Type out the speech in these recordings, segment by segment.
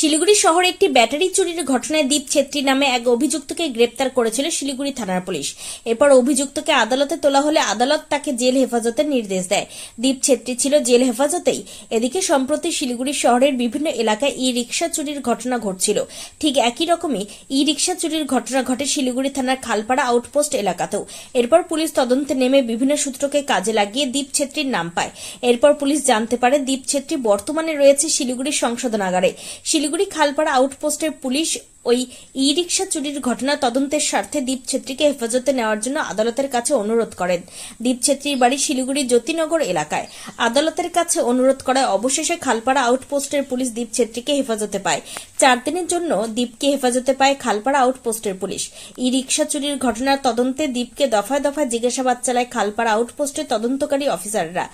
শিলিগুড়ি শহরে একটি ব্যাটারি চুরির ঘটনায় দীপ ছেত্রী নামে এক অভিযুক্তকে গ্রেপ্তার করেছিল শিলিগুড়ি থানার পুলিশ। এরপর অভিযুক্তকে আদালতে তোলা হলে আদালত তাকে জেল হেফাজতের নির্দেশ দেয়। দীপ ছেত্রী ছিল জেল হেফাজতেই। এদিকে সম্প্রতি শিলিগুড়ি শহরের বিভিন্ন এলাকায় ই রিক্সা চুরির ঘটনা ঘটছিল। ঠিক একই রকমই ই রিক্সা চুরির ঘটনা ঘটে শিলিগুড়ি থানার খালপাড়া আউটপোস্ট এলাকাতেও। এরপর পুলিশ তদন্তে নেমে বিভিন্ন সূত্রকে কাজে লাগিয়ে দীপ ছেত্রীর নাম পায়। এরপর পুলিশ জানতে পারে দীপ ছেত্রী বর্তমানে রয়েছে শিলিগুড়ির সংশোধনাগারে শিলিগুড়ি খালপাড়া আউটপোস্টের পুলিশ ওই ই রিক্সা চুরির ঘটনা তদন্তের স্বার্থে দীপ ছেত্রীকে হেফাজতে নেওয়ার জন্য আদালতের কাছে অনুরোধ করেন। দীপ ছেত্রীর বাড়ি শিলিগুড়ি জ্যোতিনগর এলাকায়। আদালতের কাছে অনুরোধ করায় অবশেষে খালপাড়া আউটপোস্টের পুলিশ দীপ ছেত্রীকে হেফাজতে পায়। চার দিনের জন্য দীপকে হেফাজতে পায় খালপাড়া আউটপোস্টের পুলিশ। ই রিক্সা চুরির ঘটনার তদন্তে দীপকে দফায় দফায় জিজ্ঞাসাবাদ চালায় খালপাড়া আউটপোস্টের তদন্তকারী অফিসাররা।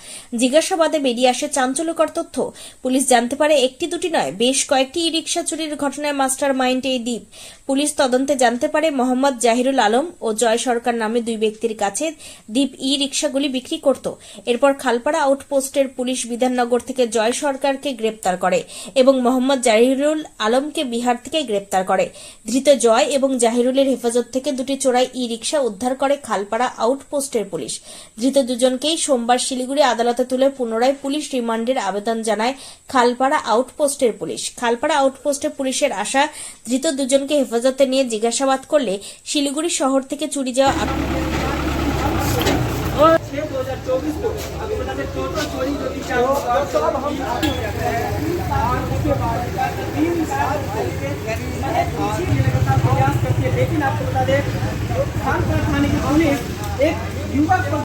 জিজ্ঞাসাবাদে বেরিয়ে আসে চাঞ্চল্যকর তথ্য। পুলিশ জানতে পারে একটি দুটি নয়, বেশ কয়েকটি ই রিক্সা চুরির ঘটনায় মাস্টার মাইন্ড এই দ্বীপ। পুলিশ তদন্তে জানতে পারে মোহাম্মদ জাহিরুল আলম ও জয় সরকার নামে দুই ব্যক্তির কাছে দ্বীপ ই রিক্সাগুলি বিক্রি করত। এরপর খালপাড়া আউটপোস্টের পুলিশ বিধাননগর থেকে জয় সরকারকে গ্রেপ্তার করে এবং মোহাম্মদ জাহিরুল আলমকে বিহার থেকে গ্রেপ্তার করে। ধৃত জয় এবং জাহিরুলের হেফাজত থেকে দুটি চোরাই ই রিক্সা উদ্ধার করে খালপাড়া আউটপোস্টের পুলিশ। ধৃত দুজনকেই সোমবার শিলিগুড়ি আদালতে তুলে পুনরায় পুলিশ রিমান্ডের আবেদন জানায় খালপাড়া আউটপোস্টের পুলিশ। খালপাড়া আউটপোস্টের পুলিশের আশা, ধৃত দুজনকে হেফাজতে নিয়ে জিজ্ঞাসাবাদ করলে শিলিগুড়ি শহর থেকে চুরি যাওয়া আট- छह दो हजार चौबीस को अभी बता दें टोटल चोरी जो भी चार तो अब हम और उसके बाद तीन साल पहले मैंने इसी के लगातार प्रयास करती है लेकिन आपको बता दें खानपुर थाने की पुलिस एक युवक को